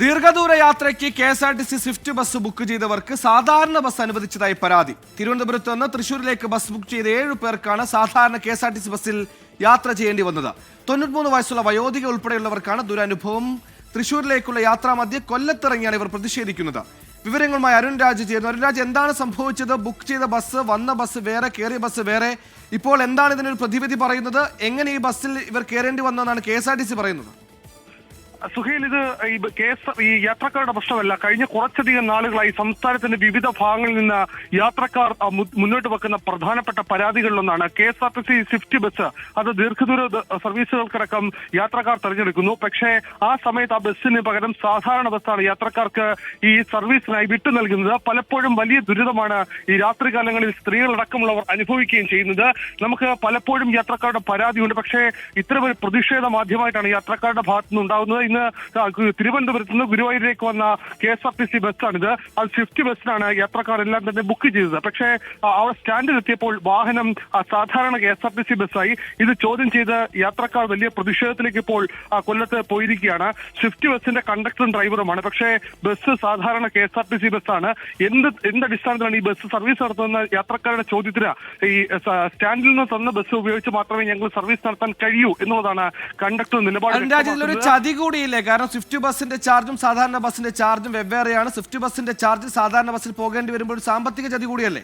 ദീർഘദൂര യാത്രയ്ക്ക് K S R T C swift bus book ചെയ്തവർക്ക് സാധാരണ ബസ് അനുവദിച്ചതായി പരാതി. തിരുവനന്തപുരത്ത് നിന്ന് തൃശൂരിലേക്ക് ബസ് ബുക്ക് ചെയ്ത ഏഴു പേർക്കാണ് സാധാരണ K S R T C ബസ്സിൽ യാത്ര ചെയ്യേണ്ടി വന്നത്. തൊണ്ണൂറ്റിമൂന്ന് വയസ്സുള്ള വയോധിക ഉൾപ്പെടെയുള്ളവർക്കാണ് ദുരനുഭവം. തൃശൂരിലേക്കുള്ള യാത്രാമധ്യേ കൊല്ലത്തിറങ്ങിയാണ് ഇവർ പ്രതിഷേധിക്കുന്നത്. വിവരങ്ങളുമായി അരുൺ രാജ് ചേരുന്നു. അരുൺ രാജ് എന്താണ് സംഭവിച്ചത്? ബുക്ക് ചെയ്ത ബസ് വന്ന ബസ് വേറെ കയറിയ ബസ് വേറെ. ഇപ്പോൾ എന്താണ് ഇതിനൊരു പ്രതിവിധി പറയുന്നത്? എങ്ങനെ ഈ ബസ്സിൽ ഇവർ കയറേണ്ടി വന്നതെന്നാണ് K S R T C പറയുന്നത്? സുഹേൽ ഇത് ഈ കേസ് ഈ യാത്രക്കാരുടെ പ്രശ്നമല്ല. കഴിഞ്ഞ കുറച്ചധികം നാളുകളായി സംസ്ഥാനത്തിന്റെ വിവിധ ഭാഗങ്ങളിൽ നിന്ന് യാത്രക്കാർ മുന്നോട്ട് വെക്കുന്ന പ്രധാനപ്പെട്ട പരാതികളിലൊന്നാണ്. K S R T C swift bus അത് ദീർഘദൂര സർവീസുകൾക്കടക്കം യാത്രക്കാർ തെരഞ്ഞെടുക്കുന്നു. പക്ഷേ ആ സമയത്ത് ആ ബസ്സിന് പകരം സാധാരണ ബസ്സാണ് യാത്രക്കാർക്ക് ഈ സർവീസിനായി വിട്ടു നൽകുന്നത്. പലപ്പോഴും വലിയ ദുരിതമാണ് ഈ രാത്രികാലങ്ങളിൽ സ്ത്രീകളടക്കമുള്ളവർ അനുഭവിക്കുകയും ചെയ്യുന്നത്. നമുക്ക് പലപ്പോഴും യാത്രക്കാരുടെ പരാതിയുണ്ട്. പക്ഷേ ഇത്തരമൊരു പ്രതിഷേധ മാധ്യമമായിട്ടാണ് യാത്രക്കാരുടെ ഭാഗത്തുനിന്ന് ഉണ്ടാകുന്നത് ഇന്ന് തിരുവനന്തപുരത്ത് നിന്ന് ഗുരുവായൂരിലേക്ക് വന്ന K S R T C ബസ്സാണിത്. അത് സ്വിഫ്റ്റ് ബസ്സിനാണ് യാത്രക്കാർ എല്ലാം തന്നെ ബുക്ക് ചെയ്തത്. പക്ഷേ അവിടെ സ്റ്റാൻഡിലെത്തിയപ്പോൾ വാഹനം സാധാരണ K S R T C ബസ്സായി. ഇത് ചോദ്യം ചെയ്ത് യാത്രക്കാർ വലിയ പ്രതിഷേധത്തിലേക്ക് ഇപ്പോൾ കൊല്ലത്ത് പോയിരിക്കുകയാണ്. സ്വിഫ്റ്റ് ബസ്സിന്റെ കണ്ടക്ടറും ഡ്രൈവറുമാണ്. പക്ഷേ ബസ് സാധാരണ K S R T C ബസ്സാണ്. എന്ത് എന്ത് അടിസ്ഥാനത്തിലാണ് ഈ ബസ് സർവീസ് നടത്തുന്ന യാത്രക്കാരുടെ ചോദ്യത്തിന് ഈ സ്റ്റാൻഡിൽ നിന്ന് തന്ന ബസ് ഉപയോഗിച്ച് മാത്രമേ ഞങ്ങൾ സർവീസ് നടത്താൻ കഴിയൂ എന്നുള്ളതാണ് കണ്ടക്ടർ നിലപാട് കൂടിയില്ലേ കാരണം സ്വിഫ്റ്റ് ബസ്സിന്റെ ചാർജും സാധാരണ ബസ്സിന്റെ ചാർജും വെവ്വേറെയാണ്. സ്വിഫ്റ്റ് ബസ്സിന്റെ ചാർജ് സാധാരണ ബസ്സിൽ പോകേണ്ടി വരുമ്പോൾ സാമ്പത്തിക ചതി കൂടിയല്ലേ?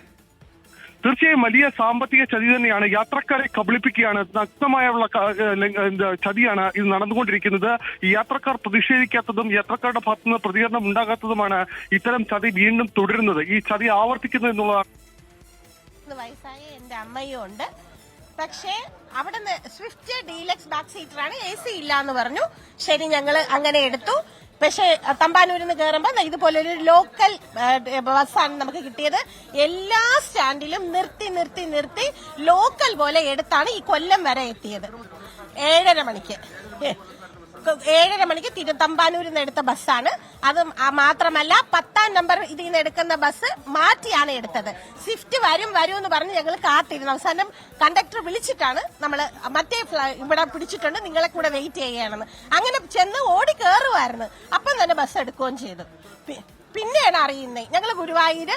തീർച്ചയായും വലിയ സാമ്പത്തിക ചതി തന്നെയാണ്. യാത്രക്കാരെ കബളിപ്പിക്കുകയാണ്. നഗ്നമായുള്ള ചതിയാണ് ഇത് നടന്നുകൊണ്ടിരിക്കുന്നത്. ഈ യാത്രക്കാർ പ്രതിഷേധിക്കാത്തതും യാത്രക്കാരുടെ ഭാഗത്തുനിന്ന് പ്രതികരണം ഉണ്ടാകാത്തതുമാണ് ഇത്തരം ചതി വീണ്ടും തുടരുന്നത്. ഈ ചതി ആവർത്തിക്കുന്നു എന്നുള്ളതാണ്. വയസ്സായ എന്റെ അമ്മയും ഉണ്ട്. പക്ഷേ അവിടെ നിന്ന് സ്വിഫ്റ്റ് ഡീലക്സ് ബാക്ക് സീറ്ററാണ് എ സി ഇല്ല എന്ന് പറഞ്ഞു. ശരി ഞങ്ങൾ അങ്ങനെ എടുത്തു. പക്ഷേ തമ്പാനൂരിൽ നിന്ന് കയറുമ്പോൾ ഇതുപോലെ ഒരു ലോക്കൽ ബസ്സാണ് നമുക്ക് കിട്ടിയത്. എല്ലാ സ്റ്റാൻഡിലും നിർത്തി നിർത്തി നിർത്തി ലോക്കൽ പോലെ എടുത്താണ് ഈ കൊല്ലം വരെ എത്തിയത്. ഏഴര മണിക്ക്. ഏഴര മണിക്ക് തിരുത്തമ്പാനൂരിൽ നിന്ന് എടുത്ത ബസ്സാണ്. അത് മാത്രമല്ല പത്താം നമ്പർ ഇതിൽ നിന്ന് എടുക്കുന്ന ബസ് മാറ്റിയാണ് എടുത്തത്. സ്വിഫ്റ്റ് വരും വരും എന്ന് പറഞ്ഞ് ഞങ്ങൾ കാത്തിരുന്നു. അവസാനം കണ്ടക്ടർ വിളിച്ചിട്ടാണ് നമ്മൾ മറ്റേ ഇവിടെ പിടിച്ചിട്ടുണ്ട് നിങ്ങളെ കൂടെ വെയിറ്റ് ചെയ്യുകയാണെന്ന്. അങ്ങനെ ചെന്ന് ഓടി കയറുമായിരുന്നു അപ്പം തന്നെ ബസ് എടുക്കുകയും ചെയ്തു. പിന്നെയാണ് അറിയുന്നത് ഞങ്ങൾ ഗുരുവായൂര്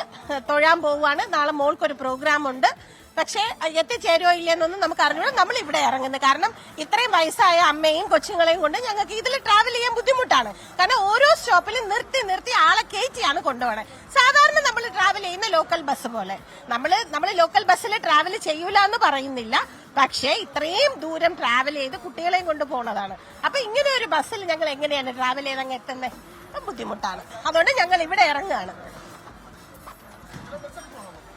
തൊഴാൻ പോവുകയാണ്. നാളെ മോൾക്കൊരു പ്രോഗ്രാം ഉണ്ട്. പക്ഷേ എത്തിച്ചേരുമോ ഇല്ലെന്നൊന്നും നമുക്ക് അറിഞ്ഞൂടാ. നമ്മൾ ഇവിടെ ഇറങ്ങുന്നത്. കാരണം ഇത്രയും വയസ്സായ അമ്മയും കൊച്ചുങ്ങളെയും കൊണ്ട് ഞങ്ങൾക്ക് ഇതിൽ ട്രാവൽ ചെയ്യാൻ ബുദ്ധിമുട്ടാണ്. കാരണം ഓരോ സ്റ്റോപ്പിലും നിർത്തി നിർത്തി ആളെ കയറ്റിയാണ് കൊണ്ടുപോകണേ. സാധാരണ നമ്മൾ ട്രാവൽ ചെയ്യുന്ന ലോക്കൽ ബസ് പോലെ. നമ്മൾ നമ്മൾ ലോക്കൽ ബസ്സിൽ ട്രാവൽ ചെയ്യൂല എന്ന് പറയുന്നില്ല. പക്ഷേ ഇത്രയും ദൂരം ട്രാവൽ ചെയ്ത് കുട്ടികളെയും കൊണ്ട് പോണതാണ്. അപ്പൊ ഇങ്ങനെ ഒരു ബസ്സിൽ ഞങ്ങൾ എങ്ങനെയാണ് ട്രാവൽ ചെയ്ത് അങ്ങ് എത്തുന്നത് ബുദ്ധിമുട്ടാണ്. അതുകൊണ്ട് ഞങ്ങൾ ഇവിടെ ഇറങ്ങുകയാണ്.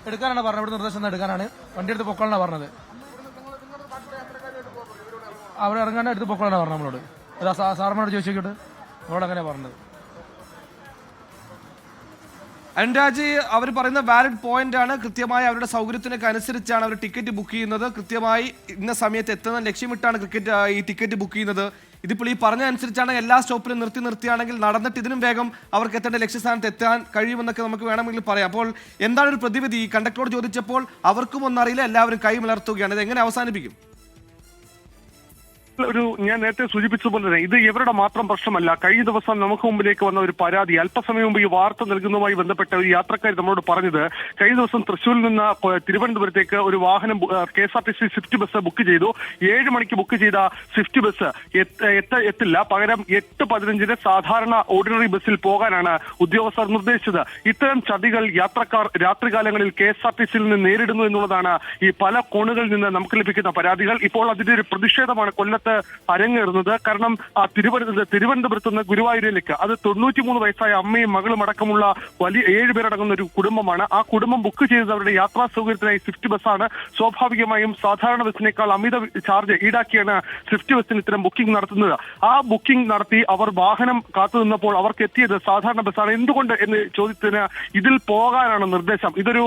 എടുക്കാനാണ് പറഞ്ഞത്. ഇവിടെ നിർദ്ദേശം എടുക്കാനാണ്? വണ്ടി എടുത്ത് പൊക്കോളാണ് പറഞ്ഞത്. അവിടെ ഇറങ്ങാണ്ട് എടുത്ത് പൊക്കോളാണ് പറഞ്ഞത് നമ്മളോട്. അതാ സാ- സാറിനോട് ചോദിച്ചിട്ട് നമ്മളോട് അങ്ങനെ പറഞ്ഞത്. അരുൺരാജ് അവർ പറയുന്ന വാലിഡ് പോയിന്റ് ആണ്. കൃത്യമായി അവരുടെ സൗകര്യത്തിനൊക്കെ അനുസരിച്ചാണ് അവർ ടിക്കറ്റ് ബുക്ക് ചെയ്യുന്നത്. കൃത്യമായി ഇന്ന സമയത്ത് എത്തുന്ന ലക്ഷ്യമിട്ടാണ് ക്രിക്കറ്റ് ഈ ടിക്കറ്റ് ബുക്ക് ചെയ്യുന്നത്. ഇതിപ്പോൾ ഈ പറഞ്ഞ അനുസരിച്ചാണ് എല്ലാ സ്റ്റോപ്പിലും നിർത്തി നിർത്തിയാണെങ്കിൽ നടന്നിട്ട് ഇതിനും വേഗം അവർക്ക് എത്തേണ്ട ലക്ഷ്യസ്ഥാനത്ത് എത്താൻ കഴിയുമെന്നൊക്കെ നമുക്ക് വേണമെങ്കിൽ പറയാം. അപ്പോൾ എന്താണ് ഒരു പ്രതിവിധി? കണ്ടക്ടറോട് ചോദിച്ചപ്പോൾ അവർക്കും ഒന്നറിയില്ല എല്ലാവരും കൈ മലർത്തുകയാണ്. ഇത് എങ്ങനെ അവസാനിപ്പിക്കും? ഒരു ഞാൻ നേരത്തെ സൂചിപ്പിച്ചതുപോലെ തന്നെ ഇത് ഇവരുടെ മാത്രം പ്രശ്നമല്ല. കഴിഞ്ഞ ദിവസം നമുക്ക് മുമ്പിലേക്ക് വന്ന ഒരു പരാതി അല്പസമയം മുമ്പ് ഈ വാർത്ത നൽകുന്നതുമായി ബന്ധപ്പെട്ട ഒരു യാത്രക്കാർ നമ്മളോട് പറഞ്ഞത് കഴിഞ്ഞ ദിവസം തൃശ്ശൂരിൽ നിന്ന് തിരുവനന്തപുരത്തേക്ക് ഒരു വാഹനം K S R T C swift bus book ചെയ്തു. ഏഴ് മണിക്ക് ബുക്ക് ചെയ്ത സ്വിഫ്റ്റ് ബസ് എത്ത- എത്ത- എത്തില്ല. പകരം എട്ട് പതിനഞ്ചിന് സാധാരണ ഓർഡിനറി ബസ്സിൽ പോകാനാണ് ഉദ്യോഗസ്ഥർ നിർദ്ദേശിച്ചത്. ഇത്തരം ചതികൾ യാത്രക്കാർ രാത്രികാലങ്ങളിൽ കെ എസ് ആർ ടി സിയിൽ നിന്ന് നേരിടുന്നു എന്നുള്ളതാണ് ഈ പല കോണുകളിൽ നിന്ന് നമുക്ക് ലഭിക്കുന്ന പരാതികൾ. ഇപ്പോൾ അതിന്റെ ഒരു പ്രതിഷേധമാണ് കൊല്ലത്ത് അരങ്ങേറുന്നത്. കാരണം തിരുവനന്തപുരത്ത് തിരുവനന്തപുരത്ത് നിന്ന് ഗുരുവായൂരിലേക്ക് അത് തൊണ്ണൂറ്റിമൂന്ന് വയസ്സായ അമ്മയും മകളും അടക്കമുള്ള വലിയ ഏഴ് പേരടങ്ങുന്ന ഒരു കുടുംബമാണ്. ആ കുടുംബം ബുക്ക് ചെയ്തത് അവരുടെ യാത്രാ സൗകര്യത്തിനായി സ്വിഫ്റ്റ് ബസ്സാണ് സ്വാഭാവികമായും സാധാരണ ബസ്സിനേക്കാൾ അമിത ചാർജ് ഈടാക്കിയാണ് സ്വിഫ്റ്റ് ബസ്സിന് ഇത്തരം ബുക്കിംഗ് നടത്തുന്നത്. ആ ബുക്കിംഗ് നടത്തി അവർ വാഹനം കാത്തു നിന്നപ്പോൾ അവർക്ക് എത്തിയത് സാധാരണ ബസ്സാണ് എന്തുകൊണ്ട് എന്ന് ചോദ്യത്തിന് ഇതിൽ പോകാനാണ് നിർദ്ദേശം. ഇതൊരു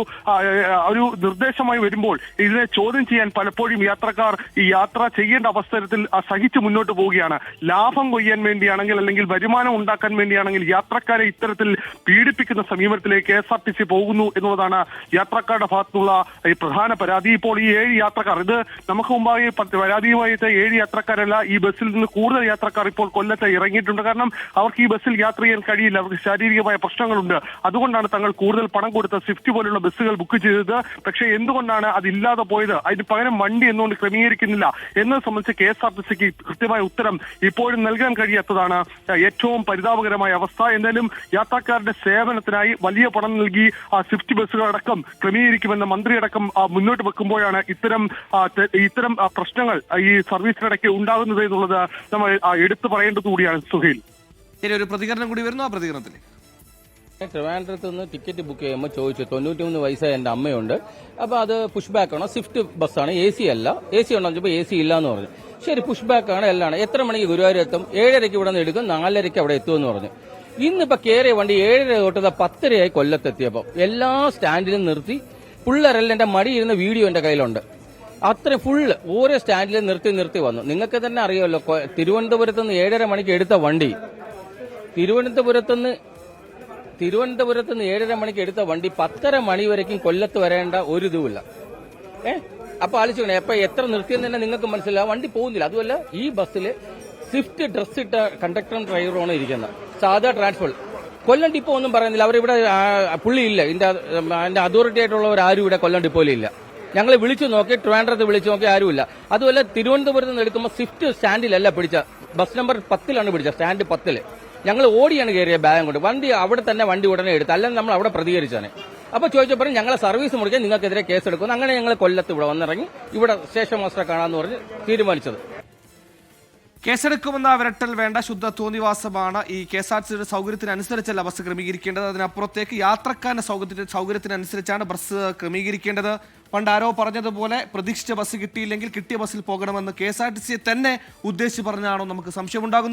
ഒരു നിർദ്ദേശമായി വരുമ്പോൾ ഇതിനെ ചോദ്യം ചെയ്യാൻ പലപ്പോഴും യാത്രക്കാർ ഈ യാത്ര ചെയ്യേണ്ട അവസരത്തിൽ സഹിച്ച് മുന്നോട്ട് പോവുകയാണ്. ലാഭം കൊയ്യാൻ വേണ്ടിയാണെങ്കിൽ അല്ലെങ്കിൽ വരുമാനം ഉണ്ടാക്കാൻ വേണ്ടിയാണെങ്കിൽ യാത്രക്കാരെ ഇത്തരത്തിൽ പീഡിപ്പിക്കുന്ന സമീപനത്തിലേക്ക് K S R T C പോകുന്നു എന്നുള്ളതാണ് യാത്രക്കാരുടെ ഭാഗത്തുള്ള ഈ പ്രധാന പരാതി. ഇപ്പോൾ ഈ ഏഴ് യാത്രക്കാർ ഇത് നമുക്ക് മുമ്പായി പരാതിയുമായിട്ട് പരാതിയുമായി ഏഴ് യാത്രക്കാരല്ല ഈ ബസ്സിൽ നിന്ന് കൂടുതൽ യാത്രക്കാർ ഇപ്പോൾ കൊല്ലത്ത് ഇറങ്ങിയിട്ടുണ്ട്. കാരണം അവർക്ക് ഈ ബസ്സിൽ യാത്ര ചെയ്യാൻ കഴിയില്ല. അവർക്ക് ശാരീരികമായ പ്രശ്നങ്ങളുണ്ട്. അതുകൊണ്ടാണ് തങ്ങൾ കൂടുതൽ പണം കൊടുത്ത സ്വിഫ്റ്റ് പോലുള്ള ബസ്സുകൾ ബുക്ക് ചെയ്തത്. പക്ഷേ എന്തുകൊണ്ടാണ് അതില്ലാതെ പോയത്? അതിന് പകരം വണ്ടി എന്തുകൊണ്ട് ക്രമീകരിക്കുന്നില്ല. എന്നത് സംബന്ധിച്ച് കെ എസ് ആർ ടി സിക്ക് കൃത്യമായ ഉത്തരം ഇപ്പോഴും നൽകാൻ കഴിയാത്തതാണ്. ഏറ്റവും പരിതാപകരമായ അവസ്ഥ. എന്നാലും യാത്രക്കാരുടെ സേവനത്തിനായി വലിയ പണം നൽകി ആ സ്വിഫ്റ്റ് ബസ്സുകളടക്കം ക്രമീകരിക്കുമെന്ന മന്ത്രിയടക്കം മുന്നോട്ട് വെക്കുമ്പോഴാണ് ഇത്തരം ഇത്തരം പ്രശ്നങ്ങൾ ഈ സർവീസിനിടയ്ക്ക് ഉണ്ടാകുന്നത് എന്നുള്ളത് നമ്മൾ എടുത്തു പറയേണ്ടത് കൂടിയാണ് സുഹീൽ ഒരു പ്രതികരണം കൂടി വരുന്നു. ആ പ്രതികരണത്തിലേക്ക് ട്രിവാൻഡ്രത്ത് നിന്ന് ടിക്കറ്റ് ബുക്ക് ചെയ്യുമ്പോൾ ചോദിച്ചു തൊണ്ണൂറ്റി മൂന്ന് വയസ്സായ എന്റെ അമ്മയുണ്ട്. അപ്പോൾ അത് പുഷ് ബാക്ക് ആണോ? സ്വിഫ്റ്റ് ബസ്സാണ് എ സി അല്ല. എ സി ഉണ്ടോ ചോദിച്ചപ്പോൾ എ സി ഇല്ല എന്ന് പറഞ്ഞു. ശരി പുഷ് ബാക്ക് ആണ് എല്ലാം എത്ര മണിക്ക് ഗുരുവായൂർ എത്തും? ഏഴരയ്ക്ക് ഇവിടെ നിന്ന് എടുക്കും നാലരയ്ക്ക് അവിടെ എത്തുമെന്ന് പറഞ്ഞു. ഇന്നിപ്പോൾ കയറിയ വണ്ടി ഏഴര തൊട്ട് പത്തരയായി കൊല്ലത്തെത്തിയപ്പോൾ എല്ലാ സ്റ്റാൻഡിലും നിർത്തി. പിള്ളേരെല്ലാം എന്റെ മടിയിരുന്ന വീഡിയോ എന്റെ കയ്യിലുണ്ട്. അത്ര ഫുള്ള് ഓരോ സ്റ്റാൻഡിലും നിർത്തി നിർത്തി വന്നു. നിങ്ങൾക്ക് തന്നെ അറിയാമല്ലോ തിരുവനന്തപുരത്ത് നിന്ന് ഏഴര മണിക്ക് എടുത്ത വണ്ടി. തിരുവനന്തപുരത്ത് നിന്ന് തിരുവനന്തപുരത്ത് നിന്ന് ഏഴര മണിക്ക് എടുത്ത വണ്ടി പത്തര മണി വരയ്ക്കും കൊല്ലത്ത് വരേണ്ട ഒരു ഇതുമില്ല. ഏ? അപ്പൊ ആലോചിക്കണേ അപ്പൊ എത്ര നിർത്തിയെന്ന് തന്നെ നിങ്ങൾക്ക് മനസ്സിലാവും. വണ്ടി പോകുന്നില്ല. അതുമല്ല ഈ ബസ്സിൽ സ്വിഫ്റ്റ് ഡ്രസ് ഇട്ട കണ്ടക്ടറും ഡ്രൈവറുമാണ് ഇരിക്കുന്നത്. സാധാ ട്രാൻസ്ഫർ കൊല്ലം ഡിപ്പോ ഒന്നും പറയുന്നില്ല. അവരിവിടെ പുള്ളി പുള്ളിയില്ല. ഇതിന്റെ അതിന്റെ അതോറിറ്റി ആയിട്ടുള്ളവർ ആരും ഇവിടെ കൊല്ലം ഡിപ്പോയിലില്ല ഞങ്ങൾ വിളിച്ചു നോക്കി ട്രിവാൻഡ്രത്ത് വിളിച്ചു നോക്കി ആരുമില്ല അതുമല്ല തിരുവനന്തപുരത്ത് നിന്ന് എടുക്കുമ്പോൾ സ്വിഫ്റ്റ് സ്റ്റാൻഡിലല്ല പിടിച്ച. ബസ് നമ്പർ പത്തിലാണ് പിടിച്ച സ്റ്റാൻഡ് പത്തിൽ. ഞങ്ങൾ ഓടിയാണ് കയറിയ ബാഗം കൊണ്ട്. വണ്ടി അവിടെ തന്നെ വണ്ടി ഉടനെ എടുത്ത് അല്ലെങ്കിൽ നമ്മൾ അവിടെ പ്രതികരിച്ചാണ് അപ്പോൾ ചോദിച്ചപ്പോൾ ഞങ്ങളെ സർവീസ് മുറിക്കാൻ നിങ്ങൾക്കെതിരെ കേസ് എടുക്കുന്നു അങ്ങനെ ഞങ്ങൾ കൊല്ലത്ത് ഇവിടെ വന്നിറങ്ങി ഇവിടെ സ്റ്റേഷൻ മാസ്റ്ററെ കാണാമെന്ന് പറഞ്ഞ് തീരുമാനിച്ചത്. കേസെടുക്കുമെന്ന വിരട്ടൽ വേണ്ട ശുദ്ധ തോന്നിവാസമാണ് ഈ കെ എസ് ആർ സിയുടെ സൗകര്യത്തിനനുസരിച്ചല്ല ബസ് ക്രമീകരിക്കേണ്ടത്. അതിനപ്പുറത്തേക്ക് യാത്രക്കാരുടെ സൗകര്യത്തിന് സൗകര്യത്തിനനുസരിച്ചാണ് ബസ് ക്രമീകരിക്കേണ്ടത്. പണ്ട് ആരോ പറഞ്ഞതുപോലെ പ്രതീക്ഷിച്ച ബസ് കിട്ടിയില്ലെങ്കിൽ കിട്ടിയ ബസ്സിൽ പോകണമെന്ന് കെ എസ് ആർ ടി സിയെ തന്നെ ഉദ്ദേശിച്ച് പറഞ്ഞാണോ നമുക്ക് സംശയമുണ്ടാകുന്നു